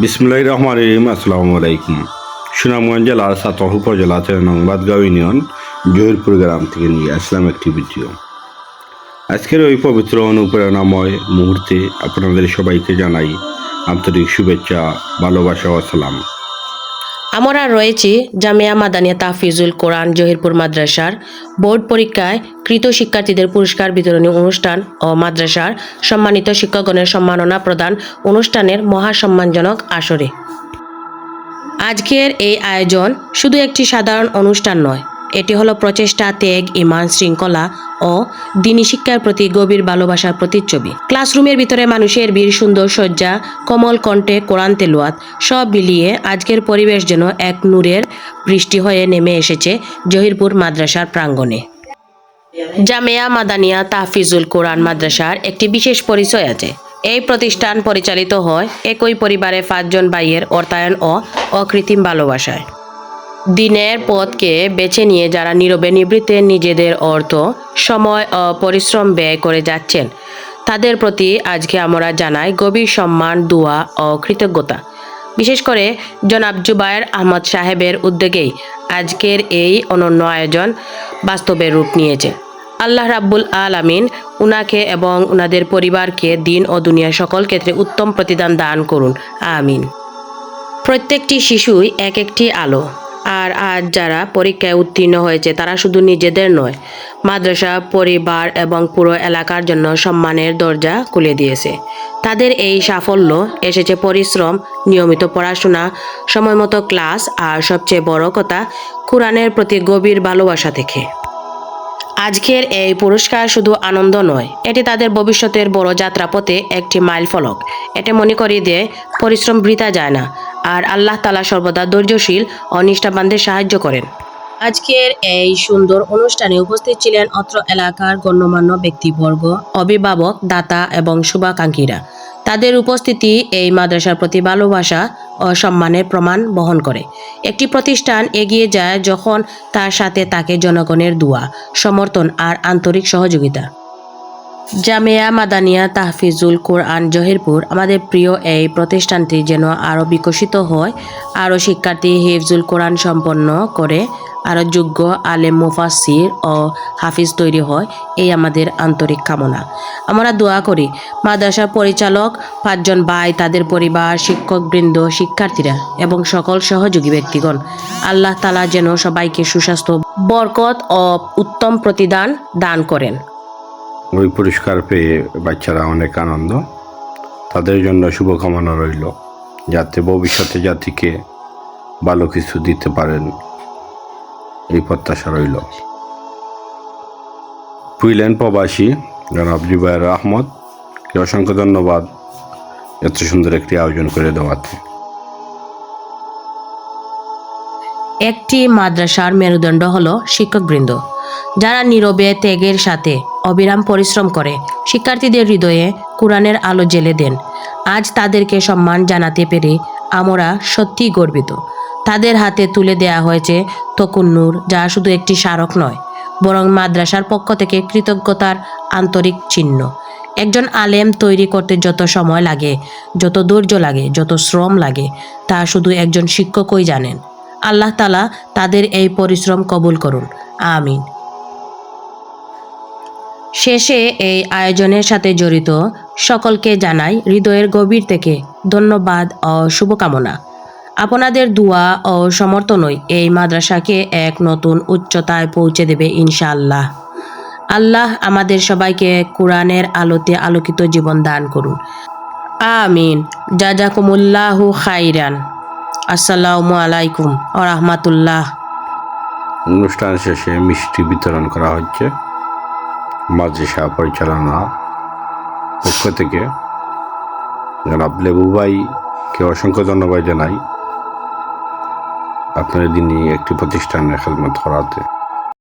বিসমুল্লাহ রহমান রহিম, আসসালামু আলাইকুম। সুনামগঞ্জ জেলার সাতহ উপজেলাতে নংবাদগাঁও ইউনিয়ন, জহিরপুর গ্রাম থেকে নিয়ে আসলাম একটি ভিডিও। আজকের ওই পবিত্র অনুপ্রেরণাময় মুহূর্তে আপনাদের সবাইকে জানাই আন্তরিক শুভেচ্ছা, ভালোবাসা ও সালাম। আমরা রয়েছি জামিয়া মাদানিয়া তাফিজুল কোরআন জহিরপুর মাদ্রাসার বোর্ড পরীক্ষায় কৃত শিক্ষার্থীদের পুরস্কার বিতরণী অনুষ্ঠান ও মাদ্রাসার সম্মানিত শিক্ষকগণের সম্মাননা প্রদান অনুষ্ঠানের মহাসম্মানজনক আসরে। আজকের এই আয়োজন শুধু একটি সাধারণ অনুষ্ঠান নয় এটি হলো প্রচেষ্টা, ত্যাগ ইমান শৃঙ্খলা ও দিনী শিক্ষার প্রতি গভীর ভালোবাসার প্রতিচ্ছবি। ক্লাসরুমের ভিতরে মানুষের বীর সুন্দর সজ্জা কমল কণ্ঠে কোরআন তেলুয়াত, সব মিলিয়ে আজকের পরিবেশ যেন এক নূরের বৃষ্টি হয়ে নেমে এসেছে জহিরপুর মাদ্রাসার প্রাঙ্গণে। জামিয়া মাদানিয়া তাহফিজুল কোরআন মাদ্রাসার একটি বিশেষ পরিচয় আছে। এই প্রতিষ্ঠান পরিচালিত হয় একই পরিবারে পাঁচজন ভাইয়ের অর্থায়ন ও অকৃত্রিম ভালোবাসায়। দিনের পথকে বেছে নিয়ে যারা নীরবে নিবৃত্তে নিজেদের অর্থ, সময় ও পরিশ্রম ব্যয় করে যাচ্ছেন, তাদের প্রতি আজকে আমরা জানাই গভীর সম্মান, দোয়া ও কৃতজ্ঞতা। বিশেষ করে জনাব জুবায়ের আহমদ সাহেবের উদ্যোগেই আজকের এই অনন্য আয়োজন বাস্তবে রূপ নিয়েছে। আল্লাহ রাব্বুল আলামিন উনাকে এবং উনাদের পরিবারকে দিন ও দুনিয়ার সকল ক্ষেত্রে উত্তম প্রতিদান দান করুন। আমিন। প্রত্যেকটি শিশুই এক একটি আলো। আর আজ যারা পরীক্ষায় উত্তীর্ণ হয়েছে, তারা শুধু নিজেদের নয়, মাদ্রাসা, পরিবার এবং পুরো এলাকার জন্য সম্মানের দরজা খুলে দিয়েছে। তাদের এই সাফল্য এসেছে পরিশ্রম, নিয়মিত পড়াশোনা সময়মতো ক্লাস আর সবচেয়ে বড় কথা, কোরআনের প্রতি গভীর ভালোবাসা থেকে। আজকের এই পুরস্কার শুধু আনন্দ নয়, এটি তাদের ভবিষ্যতের বড় যাত্রাপথে একটি মাইল ফলক এটা মনে করিয়ে দেয় পরিশ্রম বৃথা যায় না আর আল্লাহ তালা সর্বদা ধৈর্যশীল ও নিষ্ঠাবানদের সাহায্য করেন। আজকের এই সুন্দর অনুষ্ঠানে উপস্থিত ছিলেন অত্র এলাকার গণ্যমান্য ব্যক্তিবর্গ, অভিভাবক, দাতা এবং শুভাকাঙ্ক্ষীরা। তাদের উপস্থিতি এই মাদ্রাসার প্রতি ভালোবাসা ও সম্মানের প্রমাণ বহন করে। একটি প্রতিষ্ঠান এগিয়ে যায় যখন তার সাথে তাকে জনগণের দোয়া, সমর্থন আর আন্তরিক সহযোগিতা। জামিয়া মাদানিয়া তাহফিজুল কোরআন জহিরপুর, আমাদের প্রিয় এই প্রতিষ্ঠানটি যেন আরও বিকশিত হয়, আরও শিক্ষার্থী হিফজুল কোরআন সম্পন্ন করে, আরও যোগ্য আলেম মুফাসির ও হাফিজ তৈরি হয়, এই আমাদের আন্তরিক কামনা। আমরা দোয়া করি মাদ্রাসা পরিচালক পাঁচজন ভাই, তাদের পরিবার, শিক্ষকবৃন্দ, শিক্ষার্থীরা এবং সকল সহযোগী ব্যক্তিগণ, আল্লাহ তালা যেন সবাইকে সুস্বাস্থ্য, বরকত ও উত্তম প্রতিদান দান করেন। ওই পুরস্কার পেয়ে বাচ্চারা অনেক আনন্দ। তাদের জন্য শুভকামনা রইল, যাতে ভবিষ্যতে জাতিকে ভালো কিছু দিতে পারেন। এই প্রত্যাশা রইল। পুইলেন প্রবাসী জনাব জুবাইর আহমদ অসংখ্য ধন্যবাদ এত সুন্দর একটি আয়োজন করে দেওয়াতে। একটি মাদ্রাসার মেরুদণ্ড হল শিক্ষকবৃন্দ। যারা নীরবে ত্যাগের সাথে অবিরাম পরিশ্রম করে, শিক্ষার্থীদের হৃদয়ে কোরআনের আলো জেলে দেন। আজ তাদেরকে সম্মান জানাতে পেরে আমরা সত্যিই গর্বিত। তাদের হাতে তুলে দেয়া হয়েছে তকুন্নুর যা শুধু একটি স্মারক নয়, বরং মাদ্রাসার পক্ষ থেকে কৃতজ্ঞতার আন্তরিক চিহ্ন। একজন আলেম তৈরি করতে যত সময় লাগে, যত ধৈর্য লাগে, যত শ্রম লাগে, তা শুধু একজন শিক্ষকই জানেন। আল্লাহ তালা তাদের এই পরিশ্রম কবুল করুন। আমিন। শেষে এই আয়োজনের সাথে জড়িত সকলকে জানাই হৃদয়ের গভীর থেকে ধন্যবাদ ও শুভকামনা। আপনাদের দোয়া ও সমর্থনই এই মাদ্রাসাকে এক নতুন উচ্চতায় পৌঁছে দেবে ইনশাআল্লাহ। আল্লাহ আমাদের সবাইকে কোরআনের আলোতে আলোকিত জীবন দান করুন। আমিন। জাজাকুমুল্লাহু খাইরান। আসসালামু আলাইকুম ও রহমাতুল্লাহ। অনুষ্ঠান শেষে মিষ্টি বিতরণ করা হচ্ছে। মাদ্রাসা পরিচালনা পক্ষ থেকে জনাব লেবু ভাইকে অসংখ্য ধন্যবাদ জানাই। আপনার দিনই একটি প্রতিষ্ঠানের খেদমত করাতে।